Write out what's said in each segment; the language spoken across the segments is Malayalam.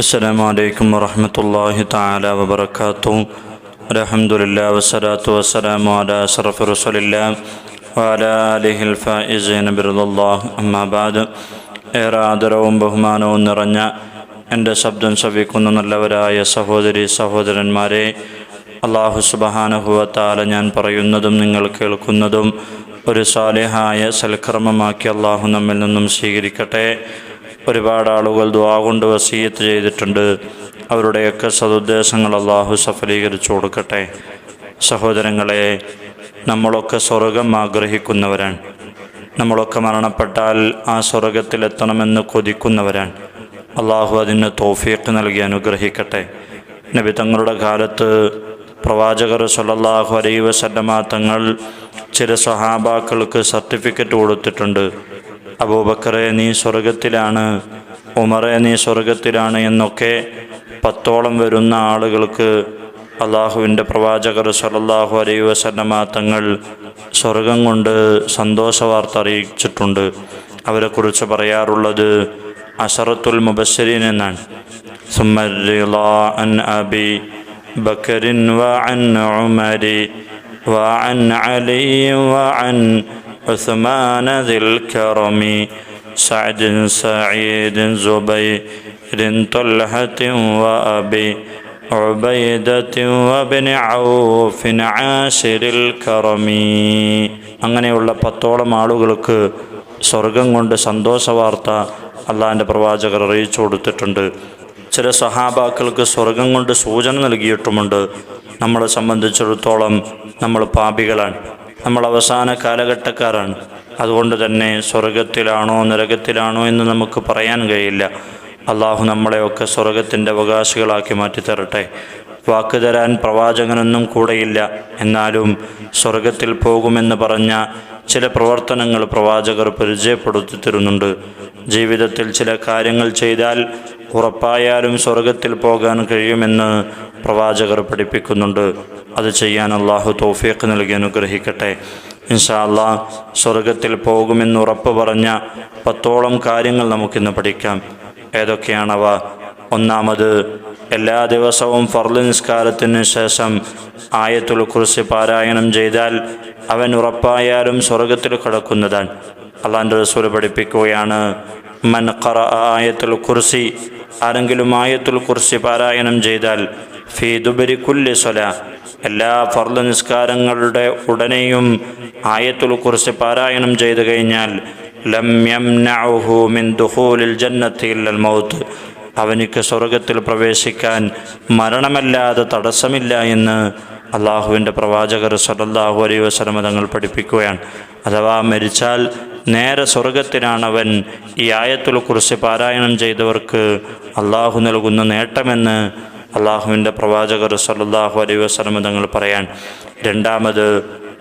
السلام عليكم ورحمة الله تعالى وبركاته الحمد لله والصلاة والسلام على أشرف رسول الله وعلى آله الفائزين برضا الله أما بعد ഏറെ ആദരവും ബഹുമാനവും നിറഞ്ഞ എൻ്റെ ശബ്ദം ശ്രവിക്കുന്ന നല്ലവരായ സഹോദരി സഹോദരന്മാരെ അള്ളാഹു സുബഹാനുഭവത്താല ഞാൻ പറയുന്നതും നിങ്ങൾ കേൾക്കുന്നതും ഒരു സാലിഹായ സൽക്കർമ്മമാക്കി അള്ളാഹു നമ്മിൽ നിന്നും സ്വീകരിക്കട്ടെ ഒരുപാട് ആളുകൾ ദ്വാ കൊണ്ട് വസീയത്ത് ചെയ്തിട്ടുണ്ട്. അവരുടെയൊക്കെ സതുദ്ദേശങ്ങൾ അള്ളാഹു സഫലീകരിച്ചു കൊടുക്കട്ടെ. സഹോദരങ്ങളെ നമ്മളൊക്കെ സ്വർഗം ആഗ്രഹിക്കുന്നവരാണ്. നമ്മളൊക്കെ മരണപ്പെട്ടാൽ ആ സ്വർഗത്തിലെത്തണമെന്ന് കൊതിക്കുന്നവരാണ്. അള്ളാഹു അതിന് തോഫീക്ക് നൽകി അനുഗ്രഹിക്കട്ടെ. നബി തങ്ങളുടെ കാലത്ത് പ്രവാചകർ സല്ലല്ലാഹു അലൈഹി വസല്ലമ തങ്ങൾ ചില സഹാബാക്കൾക്ക് സർട്ടിഫിക്കറ്റ് കൊടുത്തിട്ടുണ്ട്. അബൂബക്കറെ നീ സ്വർഗത്തിലാണ് ഉമറെ നീ സ്വർഗത്തിലാണ് എന്നൊക്കെ പത്തോളം വരുന്ന ആളുകൾക്ക് അള്ളാഹുവിന്റെ പ്രവാചകർ സലല്ലാഹു അലൈ വസന്നമ തങ്ങൾ സ്വർഗം കൊണ്ട് സന്തോഷ വാർത്ത അറിയിച്ചിട്ടുണ്ട്. അവരെക്കുറിച്ച് പറയാറുള്ളത് അഷറത്തുൽ മുബസ്സരീൻ എന്നാണ്. അബി ബക്കറിൻ വ അൻ ഉമരി വ അൻ വ അൻ عثمان ذي الكرم سعد سعيد زبير طلحة وأبي عبيدة وابن عوف عاشر الكرم അങ്ങനെയുള്ള പത്തോളം ആളുകൾക്ക് സ്വർഗം കൊണ്ട് സന്തോഷ വാർത്ത അള്ളാഹിൻ്റെ പ്രവാചകർ അറിയിച്ചു കൊടുത്തിട്ടുണ്ട് ചില സഹാബാക്കൾക്ക് സ്വർഗം കൊണ്ട് സൂചന നൽകിയിട്ടുമുണ്ട് നമ്മളെ സംബന്ധിച്ചിടത്തോളം നമ്മൾ പാപികളാണ് നമ്മൾ അവസാന കാലഘട്ടക്കാരാണ്. അതുകൊണ്ട് തന്നെ സ്വർഗത്തിലാണോ നരകത്തിലാണോ എന്ന് നമുക്ക് പറയാൻ കഴിയില്ല. അള്ളാഹു നമ്മളെയൊക്കെ സ്വർഗത്തിന്റെ അവകാശികളാക്കി മാറ്റി തരട്ടെ വാക്ക് തരാൻ പ്രവാചകനൊന്നും കൂടെയില്ല. എന്നാലും സ്വർഗത്തിൽ പോകുമെന്ന് പറഞ്ഞ ചില പ്രവർത്തനങ്ങൾ പ്രവാചകർ പരിചയപ്പെടുത്തി തരുന്നുണ്ട്. ജീവിതത്തിൽ ചില കാര്യങ്ങൾ ചെയ്താൽ ഉറപ്പായാലും സ്വർഗത്തിൽ പോകാൻ കഴിയുമെന്ന് പ്രവാചകർ പഠിപ്പിക്കുന്നുണ്ട്. അത് ചെയ്യാൻ അള്ളാഹു തൗഫീഖ് നൽകി അനുഗ്രഹിക്കട്ടെ. ഇൻഷാ അള്ളാഹ് സ്വർഗത്തിൽ പോകുമെന്ന് ഉറപ്പ് പറഞ്ഞ പത്തോളം കാര്യങ്ങൾ നമുക്കിന്ന് പഠിക്കാം. ഏതൊക്കെയാണവ? ഒന്നാമത് എല്ലാ ദിവസവും ഫർദ് നിസ്കാരത്തിന് ശേഷം ആയത്തുൽ കുറിച്ച് പാരായണം ചെയ്താൽ അവൻ ഉറപ്പായാലും സ്വർഗത്തിൽ കിടക്കുന്നതാണ് അള്ളാന്റെ റസൂൽ പഠിപ്പിക്കുകയാണ് മൻ ഖറ ആയത്തുൽ കുർസി ആരെങ്കിലും ആയത്തുൽ കുർസി പാരായണം ചെയ്താൽ ഫീ ദുബരി കുല്ലി സ്വല എല്ലാ ഫർദ് നിസ്കാരങ്ങളുടെ ഉടനെയും ആയത്തുൽ കുറിച്ച് പാരായണം ചെയ്തു കഴിഞ്ഞാൽ ലം മിൻ ദുഖൂലിൽ മൗത്ത്. അവനിക്ക് സ്വർഗത്തിൽ പ്രവേശിക്കാൻ മരണമല്ലാതെ തടസ്സമില്ല എന്ന് അള്ളാഹുവിന്റെ പ്രവാചകർ സല്ലല്ലാഹു അലൈഹി വസ്ലമ തങ്ങൾ പഠിപ്പിക്കുകയാണ്. അഥവാ മരിച്ചാൽ നേരെ സ്വർഗത്തിനാണ് അവൻ ഈ ആയത്തുൽ കുറിച്ച് പാരായണം ചെയ്തവർക്ക് അള്ളാഹു നൽകുന്ന നേട്ടമെന്ന് അള്ളാഹുവിന്റെ പ്രവാചകർ സല്ലാഹു അലൈഹി വസ്ലമ തങ്ങൾ പറയാൻ രണ്ടാമത്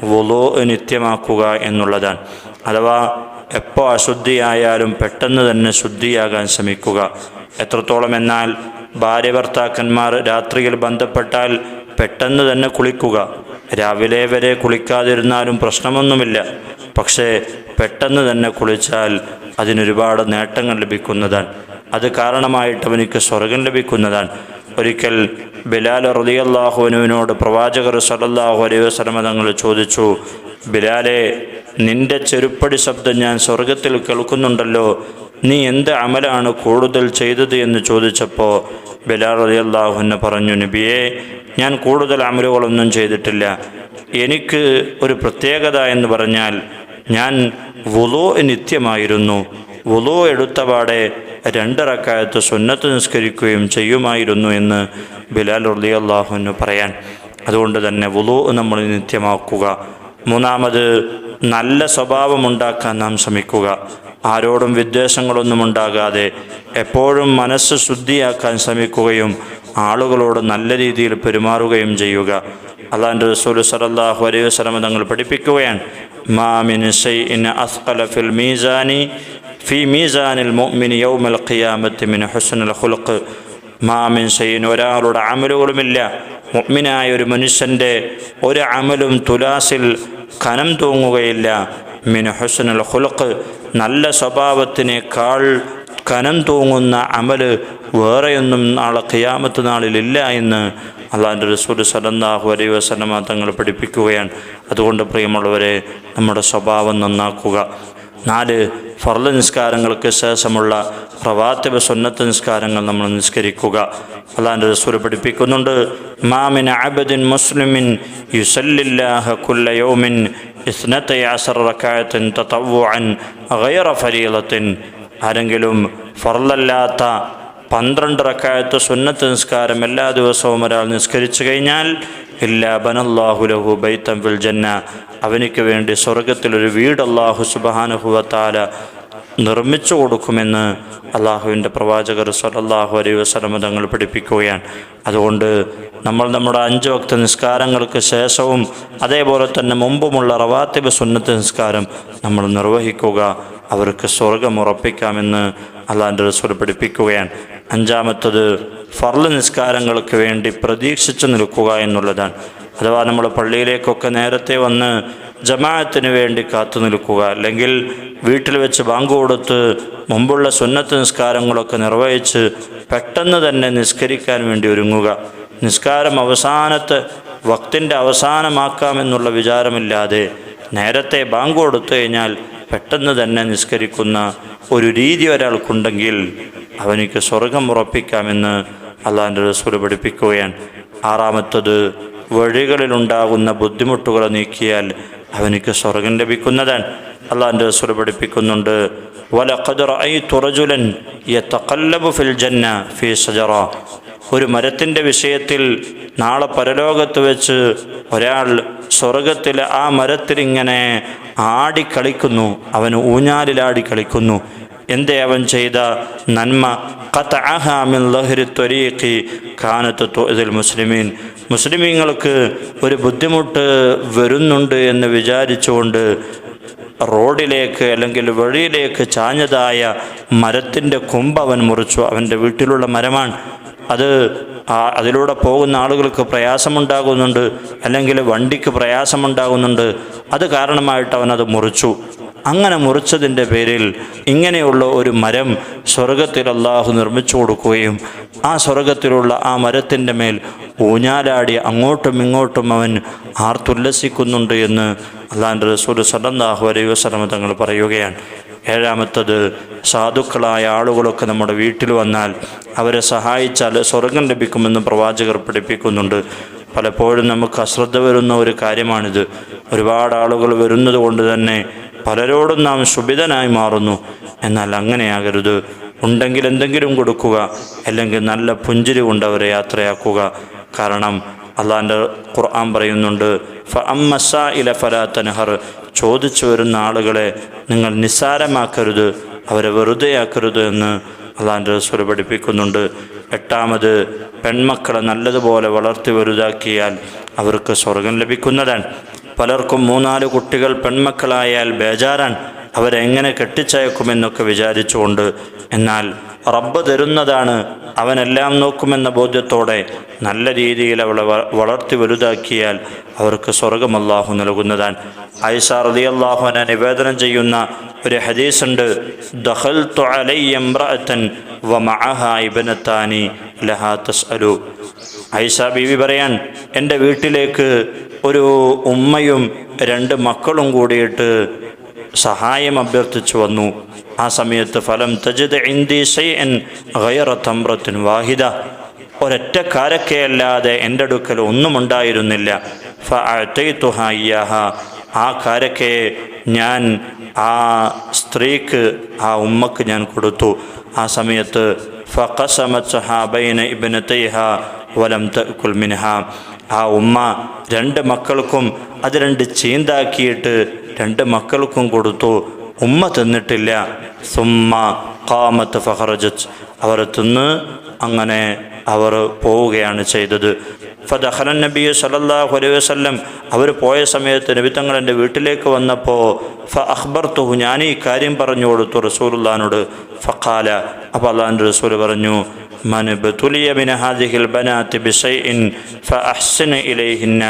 വുളോ നിത്യമാക്കുക എന്നുള്ളതാണ്. അഥവാ എപ്പോൾ അശുദ്ധിയായാലും പെട്ടെന്ന് തന്നെ ശുദ്ധിയാകാൻ ശ്രമിക്കുക. എത്രത്തോളം എന്നാൽ ഭാര്യ ഭർത്താക്കന്മാർ രാത്രിയിൽ ബന്ധപ്പെട്ടാൽ പെട്ടെന്ന് തന്നെ കുളിക്കുക. രാവിലെ വരെ കുളിക്കാതിരുന്നാലും പ്രശ്നമൊന്നുമില്ല. പക്ഷേ പെട്ടെന്ന് തന്നെ കുളിച്ചാൽ അതിനൊരുപാട് നേട്ടങ്ങൾ ലഭിക്കുന്നതാണ്. അത് കാരണമായിട്ട് അവനിക്ക് സ്വർഗം ലഭിക്കുന്നതാണ്. ഒരിക്കൽ ബിലാൽ റലിയല്ലാഹുവിനുവിനോട് പ്രവാചകർ സലല്ലാഹു അലൈഹി വസ്ലമ തങ്ങൾ ചോദിച്ചു ബിലാലെ നിന്റെ ചെരുപ്പടി ശബ്ദം ഞാൻ സ്വർഗത്തിൽ കേൾക്കുന്നുണ്ടല്ലോ നീ എന്ത് അമലാണ് കൂടുതൽ ചെയ്തത്? എന്ന് ചോദിച്ചപ്പോൾ ബിലാൽ റലിയല്ലാഹുവിന് പറഞ്ഞു നബിയെ ഞാൻ കൂടുതൽ അമലുകളൊന്നും ചെയ്തിട്ടില്ല. എനിക്ക് ഒരു പ്രത്യേകത എന്ന് പറഞ്ഞാൽ ഞാൻ വുലോ നിത്യമായിരുന്നു. വുളോ എടുത്തപാടെ രണ്ടിറക്കായത്ത് സുന്നത്ത് നിസ്കരിക്കുകയും ചെയ്യുമായിരുന്നു എന്ന് ബിലാൽ റലി അള്ളാഹുവിന് പറയാൻ. അതുകൊണ്ട് തന്നെ വുളു നമ്മൾ നിത്യമാക്കുക. മൂന്നാമത് നല്ല സ്വഭാവമുണ്ടാക്കാൻ നാം ശ്രമിക്കുക. ആരോടും വിദ്വേഷങ്ങളൊന്നും ഉണ്ടാകാതെ എപ്പോഴും മനസ്സ് ശുദ്ധിയാക്കാൻ ശ്രമിക്കുകയും ആളുകളോട് നല്ല രീതിയിൽ പെരുമാറുകയും ചെയ്യുക. അള്ളാന്റെ റസൂൽ സലല്ലാഹു അലൈഹി വസ്ലമ തങ്ങൾ പഠിപ്പിക്കുകയാണ് മാമിൻ ഫിൽ മീസാനി ഫി മീസാനിൽ മുഅ്മിനി യൗമൽ ഖിയാമത്തി മിൻ ഹുസ്നുൽ ഖുൽഖ് മാമിൻ ഷൈഇൻ ഒരാളുടെ അമലുകളുമില്ല മുഅ്മിനായ ഒരു മനുഷ്യന്റെ ഒരു അമലും തുലാസിൽ കനം തൂങ്ങുകയില്ല. മിൻ ഹുസ്നുൽ ഖുൽഖ് നല്ല സ്വഭാവത്തിനേക്കാൾ കനം തൂങ്ങുന്ന അമൽ വേറെയൊന്നും നാളെ ഖിയാമത്ത് നാളിലില്ല എന്ന് അള്ളാഹിന്റെ റസൂൽ സലന്താഹു അലൈ വസലമ തങ്ങൾ പഠിപ്പിക്കുകയാണ്. അതുകൊണ്ട് പ്രിയമുള്ളവരെ നമ്മുടെ സ്വഭാവം നന്നാക്കുക. നാല് ഫർള നിസ്കാരങ്ങൾക്ക് ശേഷമുള്ള പ്രവാത്തിബ സുന്നത്ത് നിസ്കാരങ്ങൾ നമ്മൾ നിസ്കരിക്കുക. അള്ളാഹിന്റെ റസൂൽ പഠിപ്പിക്കുന്നുണ്ട് മാമിൻ അബദിൻ മുസ്ലിമിൻ യുസല്ലില്ലാഹ കുല്ലയോമിൻ യൗമിൻ ഇസ്നത്തൈ അസർ റക്കായത്തിൻ തത്തവ്വുഅൻ ഗൈറ ഫരീലത്തിൻ. ആരെങ്കിലും ഫർലല്ലാത്ത പന്ത്രണ്ട് റക്കായത്ത് സുന്നത്ത് നിസ്കാരം എല്ലാ ദിവസവും ഒരാൾ നിസ്കരിച്ചു കഴിഞ്ഞാൽ ഇല്ല ബനല്ലാഹുലഹു ബൈത്തം ഫിൽ ജന്ന അവനിക്ക് വേണ്ടി സ്വർഗത്തിലൊരു വീട് അള്ളാഹു സുബാനുഹുവത്താല നിർമ്മിച്ചു കൊടുക്കുമെന്ന് അള്ളാഹുവിന്റെ പ്രവാചകർ സലല്ലാഹു അലൈ വസ്ലമ തങ്ങൾ പഠിപ്പിക്കുകയാണ്. അതുകൊണ്ട് നമ്മൾ നമ്മുടെ അഞ്ച് വക്ത നിസ്കാരങ്ങൾക്ക് ശേഷവും അതേപോലെ തന്നെ മുമ്പുമുള്ള റവാത്തിബ് സുന്നത്ത് നിസ്കാരം നമ്മൾ നിർവഹിക്കുക അവർക്ക് സ്വർഗം ഉറപ്പിക്കാമെന്ന് അള്ളാഹിന്റെ റസൂൽ പഠിപ്പിക്കുകയാണ്. അഞ്ചാമത്തത് ഫർൾ നിസ്കാരങ്ങൾക്ക് വേണ്ടി പ്രതീക്ഷിച്ചു നിൽക്കുക എന്നുള്ളതാണ്. അഥവാ നമ്മൾ പള്ളിയിലേക്കൊക്കെ നേരത്തെ വന്ന് ജമാഅത്തിന് വേണ്ടി കാത്തു നിൽക്കുക അല്ലെങ്കിൽ വീട്ടിൽ വെച്ച് ബാങ്ക് കൊടുത്ത് മുമ്പുള്ള സുന്നത്ത് നിസ്കാരങ്ങളൊക്കെ നിർവഹിച്ച് പെട്ടെന്ന് തന്നെ നിസ്കരിക്കാൻ വേണ്ടി ഒരുങ്ങുക. നിസ്കാരം അവസാനത്തെ വക്തിന്റെ അവസാനമാക്കാമെന്നുള്ള വിചാരമില്ലാതെ നേരത്തെ ബാങ്ക് കൊടുത്തു കഴിഞ്ഞാൽ പെട്ടെന്ന് തന്നെ നിസ്കരിക്കുന്ന ഒരു രീതി ഒരാൾക്കുണ്ടെങ്കിൽ അവനിക്ക് സ്വർഗം ഉറപ്പിക്കാമെന്ന് അള്ളാഹിന്റെ റസൂൽ പഠിപ്പിക്കുകയാണ്. ആറാമത്തത് വഴികളിലുണ്ടാകുന്ന ബുദ്ധിമുട്ടുകൾ നീക്കിയാൽ അവനിക്ക് സ്വർഗം ലഭിക്കുന്നതാണ് അള്ളാഹന്റെ റസൂൽ പഠിപ്പിക്കുന്നുണ്ട്. യതഖല്ലബു ഫിൽ ജന്ന ഫീ സജറ. ഒരു മരത്തിന്റെ വിഷയത്തിൽ നാളെ പരലോകത്ത് വെച്ച് ഒരാൾ സ്വർഗത്തിൽ ആ മരത്തിൽ ഇങ്ങനെ ആടിക്കളിക്കുന്നു. അവൻ ഊഞ്ഞാലിലാടി കളിക്കുന്നു എന്തേ അവൻ ചെയ്ത നന്മ? ഖത്അഹാമിൻ ലഹരി മുസ്ലിമീൻ. മുസ്ലിമീങ്ങൾക്ക് ഒരു ബുദ്ധിമുട്ട് വരുന്നുണ്ട് എന്ന് വിചാരിച്ചുകൊണ്ട് റോഡിലേക്ക് അല്ലെങ്കിൽ വഴിയിലേക്ക് ചാഞ്ഞതായ മരത്തിന്റെ കൊമ്പ് അവൻ മുറിച്ചു. അവന്റെ വീട്ടിലുള്ള മരമാണ്. അത് അതിലൂടെ പോകുന്ന ആളുകൾക്ക് പ്രയാസമുണ്ടാകുന്നുണ്ട്. അല്ലെങ്കിൽ വണ്ടിക്ക് പ്രയാസമുണ്ടാകുന്നുണ്ട്. അത് കാരണമായിട്ട് അത് മുറിച്ചു. അങ്ങനെ മുറിച്ചതിന്റെ പേരിൽ ഇങ്ങനെയുള്ള ഒരു മരം സ്വർഗത്തിൽ അള്ളാഹു നിർമ്മിച്ചു കൊടുക്കുകയും ആ സ്വർഗത്തിലുള്ള ആ മരത്തിന്റെ മേൽ ഊഞ്ഞാലാടി അങ്ങോട്ടും ഇങ്ങോട്ടും അവൻ ആർത്തുല്ലസിക്കുന്നുണ്ട് എന്ന് അള്ളാഹിന്റെ റസൂൽ സല്ലാഹു അലൈഹി വസ്ലമ തങ്ങൾ പറയുകയാണ്. ഏഴാമത്തത് സാധുക്കളായ ആളുകളൊക്കെ നമ്മുടെ വീട്ടിൽ വന്നാൽ അവരെ സഹായിച്ചാൽ സ്വർഗം ലഭിക്കുമെന്ന് പ്രവാചകർ പഠിപ്പിക്കുന്നുണ്ട്. പലപ്പോഴും നമുക്ക് അശ്രദ്ധ വരുന്ന ഒരു കാര്യമാണിത്. ഒരുപാട് ആളുകൾ വരുന്നത് കൊണ്ട് തന്നെ പലരോടും നാം ശുഭിതനായി മാറുന്നു. എന്നാൽ അങ്ങനെയാകരുത്. ഉണ്ടെങ്കിൽ എന്തെങ്കിലും കൊടുക്കുക അല്ലെങ്കിൽ നല്ല പുഞ്ചിരി കൊണ്ട് അവരെ യാത്രയാക്കുക. കാരണം അള്ളാന്റെ ഖുർആൻ പറയുന്നുണ്ട് ഫ അമ്മസ ഇല ഫലാത്തനഹർ ചോദിച്ചു വരുന്ന ആളുകളെ നിങ്ങൾ നിസ്സാരമാക്കരുത് അവരെ വെറുതെയാക്കരുത് എന്ന് അള്ളാന്റെ റസൂൽ പഠിപ്പിക്കുന്നുണ്ട്. എട്ടാമത് പെൺമക്കളെ നല്ലതുപോലെ വളർത്തി വലുതാക്കിയാൽ അവർക്ക് സ്വർഗം ലഭിക്കുന്നതാണ്. പലർക്കും മൂന്നാൽ കുട്ടികൾ പെൺമക്കളായാൽ ബേജാറാൻ അവരെങ്ങനെ കെട്ടിച്ചയക്കുമെന്നൊക്കെ വിചാരിച്ചുകൊണ്ട്. എന്നാൽ റബ്ബ് തരുന്നതാണ് അവനെല്ലാം നോക്കുമെന്ന ബോധ്യത്തോടെ നല്ല രീതിയിൽ അവളെ വളർത്തി വലുതാക്കിയാൽ അവർക്ക് സ്വർഗം അള്ളാഹു നൽകുന്നതാണ്. ഐസ റതി അള്ളാഹുനെ നിവേദനം ചെയ്യുന്ന ഒരു ഹദീസുണ്ട് ദഖൽതു ദഹൽ ഐസ വമഅഹ ഇബ്നത്താനി ലഹാ തസ്അലു. ഐഷ ബീവി പറയാൻ എന്റെ വീട്ടിലേക്ക് ഒരു ഉമ്മയും രണ്ട് മക്കളും കൂടിയിട്ട് സഹായം അഭ്യർത്ഥിച്ചു വന്നു. ആ സമയത്ത് ഫലം തജിദ് ഇന്ദി ഷൈഅൻ ഗൈറ തമ്രത്തിൻ വാഹിദ. ഒരൊറ്റ കാരക്കയല്ലാതെ എന്റെ അടുക്കൽ ഒന്നും ഉണ്ടായിരുന്നില്ല. ആ കാരക്കയെ ഞാൻ ആ സ്ത്രീക്ക് ആ ഉമ്മക്ക് ഞാൻ കൊടുത്തു. ആ സമയത്ത് ഫഖസമത് സഹാബൈന ഇബ്നതൈഹ വലം മിൻഹ. ആ ഉമ്മ രണ്ട് മക്കൾക്കും അത് രണ്ട് ചീന്താക്കിയിട്ട് രണ്ട് മക്കൾക്കും കൊടുത്തു. ഉമ്മ തിന്നിട്ടില്ല. സുമ്മ കാമത്ത് ഫഹറജത്ത് അവർ തിന്ന് അങ്ങനെ അവർ പോവുകയാണ് ചെയ്തത് ഫദഹലൻ നബി സല്ലല്ലാഹു അലൈഹി വസല്ലം അവർ പോയ സമയത്ത് നബി തങ്ങൾ എൻ്റെ വീട്ടിലേക്ക് വന്നപ്പോൾ ഫ അഖ്ബർത്തുഹു ഞാൻ ഈ കാര്യം പറഞ്ഞു കൊടുത്തു റസൂലുള്ളാനോട് ഫഖാല അപ്പോൾ അള്ളാഹിൻ്റെ റസൂൽ പറഞ്ഞു من ابتلي من هذه البنات بشيء فأحسن إليهن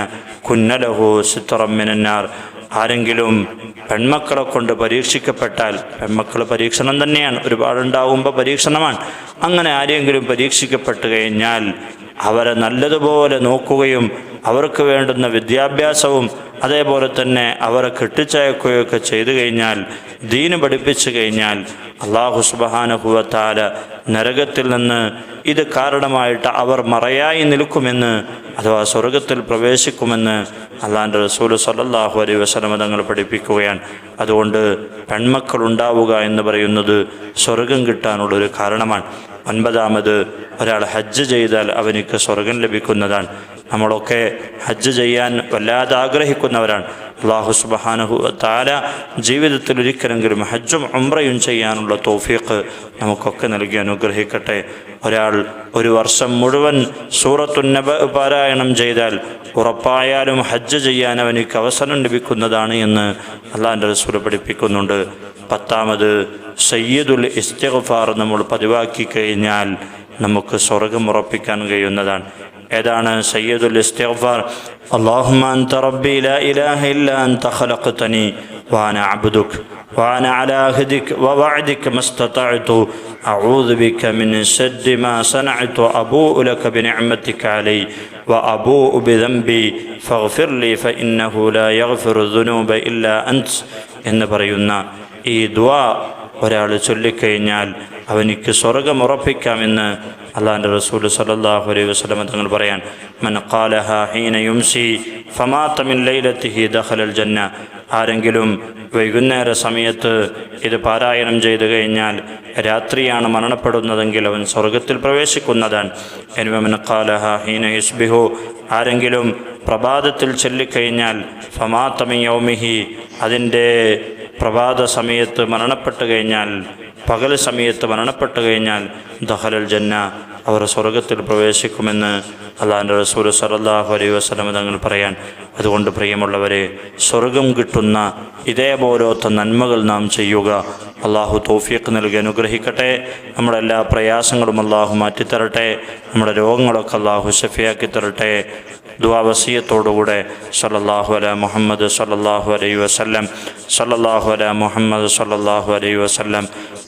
كن له سترا من النار ആരെങ്കിലും പെൺമക്കളെ കൊണ്ട് പരീക്ഷിക്കപ്പെട്ടാൽ പെൺമക്കൾ പരീക്ഷണം തന്നെയാണ്. ഒരുപാടുണ്ടാവുമ്പോൾ പരീക്ഷണമാണ്. അങ്ങനെ ആരെങ്കിലും പരീക്ഷിക്കപ്പെട്ട് കഴിഞ്ഞാൽ അവരെ നല്ലതുപോലെ നോക്കുകയും അവർക്ക് വേണ്ടുന്ന വിദ്യാഭ്യാസവും അതേപോലെ തന്നെ അവരെ കെട്ടിച്ചയക്കുകയൊക്കെ ചെയ്തു കഴിഞ്ഞാൽ ദീന് പഠിപ്പിച്ചു കഴിഞ്ഞാൽ അള്ളാഹു സുബഹാനുഭവത്താല നരകത്തിൽ നിന്ന് ഇത് കാരണമായിട്ട് അവർ മറയായി നിൽക്കുമെന്ന് അഥവാ സ്വർഗത്തിൽ പ്രവേശിക്കുമെന്ന് അള്ളാന്റെ റസൂൽ സല്ലാഹു അലൈ വസലമ തങ്ങൾ പഠിപ്പിക്കുകയാണ്. അതുകൊണ്ട് പെൺമക്കൾ ഉണ്ടാവുക എന്ന് പറയുന്നത് സ്വർഗം കിട്ടാനുള്ളൊരു കാരണമാണ്. ഒൻപതാമത് ഒരാൾ ഹജ്ജ് ചെയ്താൽ അവനിക്ക് സ്വർഗം ലഭിക്കുന്നതാണ്. നമ്മളൊക്കെ ഹജ്ജ് ചെയ്യാൻ വല്ലാതെ ആഗ്രഹിക്കുന്നവരാണ്. അള്ളാഹു സുബഹാനഹു താല ജീവിതത്തിൽ ഒരിക്കലെങ്കിലും ഹജ്ജും ഉംറയും ചെയ്യാനുള്ള തോഫീക്ക് നമുക്കൊക്കെ നൽകി അനുഗ്രഹിക്കട്ടെ. ഒരാൾ ഒരു വർഷം മുഴുവൻ സൂറത്തുന്നബ പാരായണം ചെയ്താൽ ഉറപ്പായാലും ഹജ്ജ് ചെയ്യാൻ അവനിക്ക് അവസരം ലഭിക്കുന്നതാണ് എന്ന് അള്ളാഹിന്റെ റസൂൽ പഠിപ്പിക്കുന്നുണ്ട്. പത്താമത് സയ്യദുൽ ഇസ്തിഗ്ഫാർ നമ്മൾ പതിവാക്കി കഴിഞ്ഞാൽ നമുക്ക് സ്വർഗം ഉറപ്പിക്കാൻ കഴിയുന്നതാണ്. ഏതാണ് സയ്യദുൽ ഇസ്തിഗ്ഫാർ اللهم أنت ربي لا إله إلا أنت خلقتني وأنا عبدك وأنا على عهدك ووعدك ما استطعت أعوذ بك من سد ما صنعت أبوء لك بنعمتك علي وأبوء بذنبي فاغفر لي فإنه لا يغفر الذنوب إلا أنت എന്ന് പറയുന്ന ഈ ദ്വാ ഒരാൾ ചൊല്ലിക്കഴിഞ്ഞാൽ അവനിക്ക് സ്വർഗം ഉറപ്പിക്കാമെന്ന് അള്ളാഹിന്റെ റസൂൽ സല്ലല്ലാഹു അലൈഹി വസല്ലം തങ്ങൾ പറയാൻ മൻ ഖാലഹ ഹീന യുംസി ഫമാത മിൻ ലൈലത്തിഹി ദഖലൽ ജന്ന. ആരെങ്കിലും വൈകുന്നേര സമയത്ത് ഇത് പാരായണം ചെയ്തു കഴിഞ്ഞാൽ രാത്രിയാണ് മരണപ്പെടുന്നതെങ്കിൽ അവൻ സ്വർഗത്തിൽ പ്രവേശിക്കുന്നതാണ് എനിവമൻ ഖാലഹ ഹീന യുസ്ബിഹു. ആരെങ്കിലും പ്രഭാതത്തിൽ ചൊല്ലിക്കഴിഞ്ഞാൽ ഫമാത്തമി യൗമിഹി. അതിന്റെ പ്രഭാത സമയത്ത് മരണപ്പെട്ടു കഴിഞ്ഞാൽ പകൽ സമയത്ത് മരണപ്പെട്ടു കഴിഞ്ഞാൽ ദഹലൽ ജന്ന അവർ സ്വർഗത്തിൽ പ്രവേശിക്കുമെന്ന് അള്ളാഹിന്റെ റസൂൽ സലല്ലാഹു അലൈ വസ്ലം തങ്ങൾ പറയാൻ. അതുകൊണ്ട് പ്രിയമുള്ളവരെ സ്വർഗം കിട്ടുന്ന ഇതേപോലത്തെ നന്മകൾ നാം ചെയ്യുക അള്ളാഹു തോഫിയക്ക് നൽകി അനുഗ്രഹിക്കട്ടെ. നമ്മുടെ എല്ലാ പ്രയാസങ്ങളും അള്ളാഹു മാറ്റിത്തരട്ടെ. നമ്മുടെ രോഗങ്ങളൊക്കെ അള്ളാഹു ഷഫിയാക്കി തരട്ടെ. ദുവാവസീയത്തോടുകൂടെ സല്ലല്ലാഹു അല മുഹമ്മദ് സല്ലല്ലാഹു അലൈഹി വസല്ലം സല്ലല്ലാഹു അല മുഹമ്മദ് സല്ലല്ലാഹു അലൈഹി വസല്ലം.